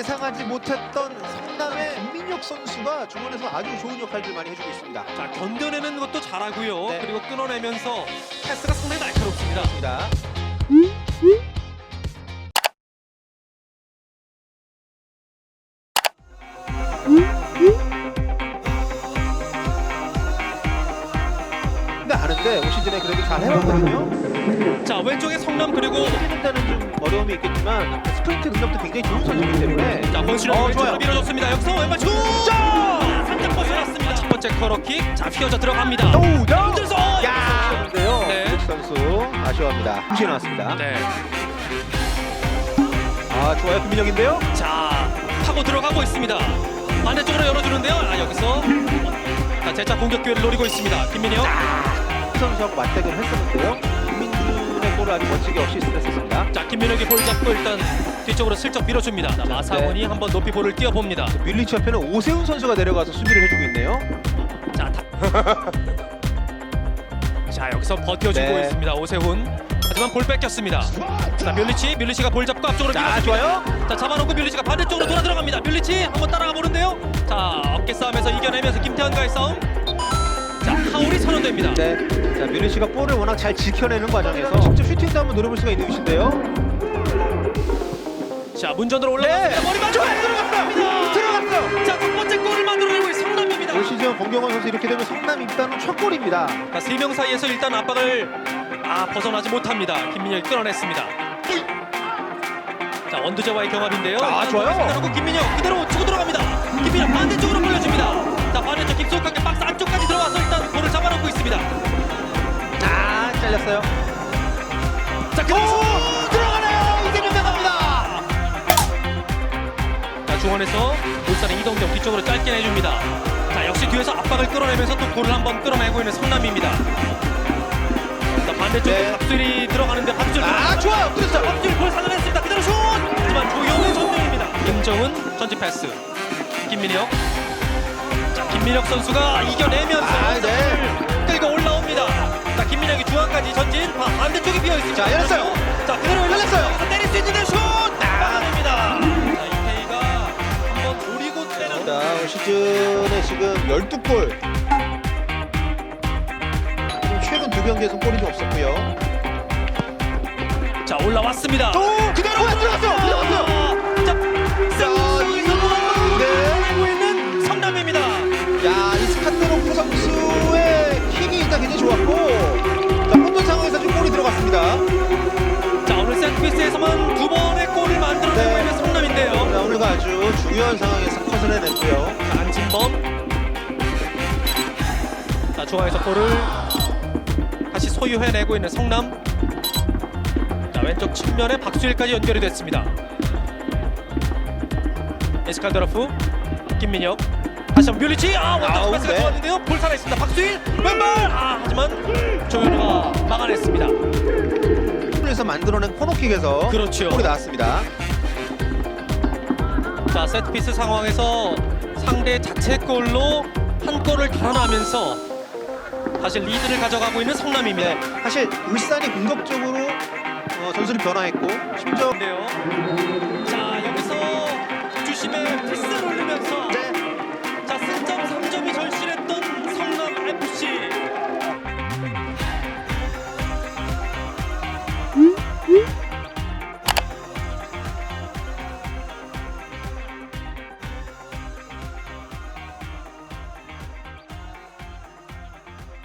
예상하지 못했던 성남의 김민혁 선수가 중원에서 아주 좋은 역할들 많이 해주고 있습니다. 자 견뎌내는 것도 잘하고요. 네. 그리고 끊어내면서 패스가 상당히 날카롭습니다. 좋습니다. 근 올 시즌에 그래도 잘 해봤거든요. 자 왼쪽에 성남 그리고 뛰는 데는 좀 어려움이 있겠지만 스프린트 능력도 굉장히 좋은 선수이기 때문에 자 권순영 어, 왼쪽으로. 밀어줬습니다. 여기서 왼발 슛! 자, 살짝 벗어났습니다. 첫 번째 커너킥 자 휘어져 들어갑니다. 흔들서 야! 근데요. 네. 네. 선수 아쉬워합니다. hum시 나왔습니다. 네. 아 좋아요 김민혁인데요. 자 타고 들어가고 있습니다. 반대쪽으로 열어주는데요. 아 여기서 자 재차 공격 기회를 노리고 있습니다. 김민혁. 이 선수하고 맞대결을 했었는데요. 김민준의 골을 아주 멋지게 어시스트를 했었습니다. 자 김민혁이 볼 잡고 일단 뒤쪽으로 슬쩍 밀어줍니다. 자, 마사원이 한번 높이 볼을 띄워봅니다. 밀리치 옆에는 오세훈 선수가 내려가서 수비를 해주고 있네요. 자, 다... 자 여기서 버텨주고 네. 있습니다. 오세훈. 하지만 볼 뺏겼습니다. 자 뮬리치, 뮬리치가 볼 잡고 앞쪽으로 자. 좋아요. 자 잡아놓고 뮬리치가 반대쪽으로 돌아 들어갑니다. 뮬리치 한번 따라가 보는데요. 자 어깨 싸움에서 이겨내면서 김태환과의 싸움. 자 파울이 선언됩니다. 네. 자 밀리치가 볼을 워낙 잘 지켜내는 과정에서 직접 슈팅도 한번 노려볼 수가 있는 위치인데요. 자 문전으로 올라갔습니다. 네. 머리 맞고 좋아요. 들어갔어요. 들어갔어요. 자첫 번째 골을 만들어내고 있는 성남입니다. 올 시즌 권경원 선수 이렇게 되면 성남 입단은 첫 골입니다. 세명 사이에서 일단 압박을 아 벗어나지 못합니다. 김민혁이 끌어냈습니다. 자 원두재와의 경합인데요. 아, 좋아요. 상대놓고 김민혁 그대로 치고 들어갑니다. 김민혁 반대쪽으로 벌려줍니다. 자 반대쪽 깊숙하게 박스 안쪽까지 들어와서 일단 볼을 잡아놓고 있습니다. 아 잘렸어요. 자 그대로 오 들어가네요. 이대면 나갑니다. 자 중원에서 울산의 이동경 뒤쪽으로 짧게 내줍니다. 자 역시 뒤에서 압박을 끌어내면서 또 볼을 한번 끌어내고 있는 성남입니다. 자 반대쪽에 네. 박수일이 들어가는데 박수일 아 좋아요. 그렇죠. 박주일 볼 살려냈습니다. 그대로 슛! 하지만 조용의 전명입니다. 김정은 전지 패스. 김민혁. 자, 김민혁 선수가 이겨내면서 아, 네. 골을 끌고 올라옵니다. 자, 김민혁이 중앙까지 전진. 바- 반대쪽이 비어 있습니다. 자, 열렸어요. 자, 그대로 열렸어요. 여기서 때릴 수 있는데 슛! 막아냅니다. 자, 이태희가 한번 노리고 때는 자, 올 시즌에 지금 12골. 최근 두 경기에서 골이 좀 없었고요. 자, 올라왔습니다. 또 그대로 들어갔어요. 아주 중요한 상황에서 컷을 해냈고요. 자, 안진범. 자 중앙에서 볼을 다시 소유해내고 있는 성남. 자 왼쪽 측면에 박수일까지 연결이 됐습니다. 에스칸드로프, 김민혁. 다시 한번 뮬리치. 아 아우, 패스가 네. 좋았는데요. 볼 살아 있습니다. 박수일 왼발. 아 하지만 조현우가 막아냈습니다. 에서 만들어낸 코너킥에서 그렇죠. 골이 나왔습니다. 자 세트피스 상황에서 상대 자책골로 한 골을 달아나면서 다시 리드를 가져가고 있는 성남입니다. 네, 사실 울산이 공격적으로 어, 전술이 변화했고, 심지어.